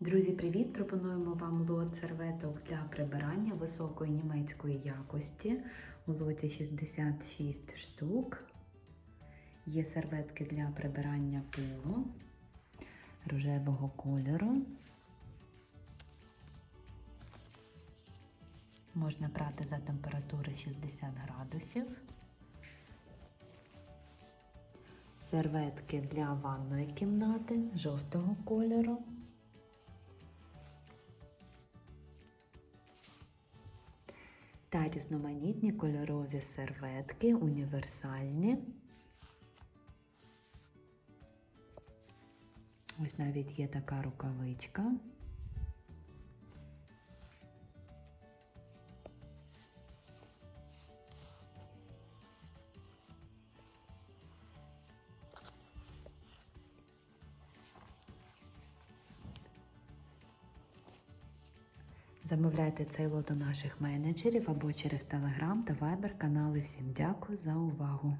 Друзі, привіт! Пропонуємо вам лот серветок для прибирання високої німецької якості. У лоті 66 штук. Є серветки для прибирання пилу рожевого кольору. Можна брати за температури 60 градусів. Серветки для ванної кімнати жовтого кольору. Та різноманітні кольорові серветки, універсальні. Ось навіть є така рукавичка. Замовляйте цей лот у наших менеджерів або через Telegram та Viber канали. Всім дякую за увагу!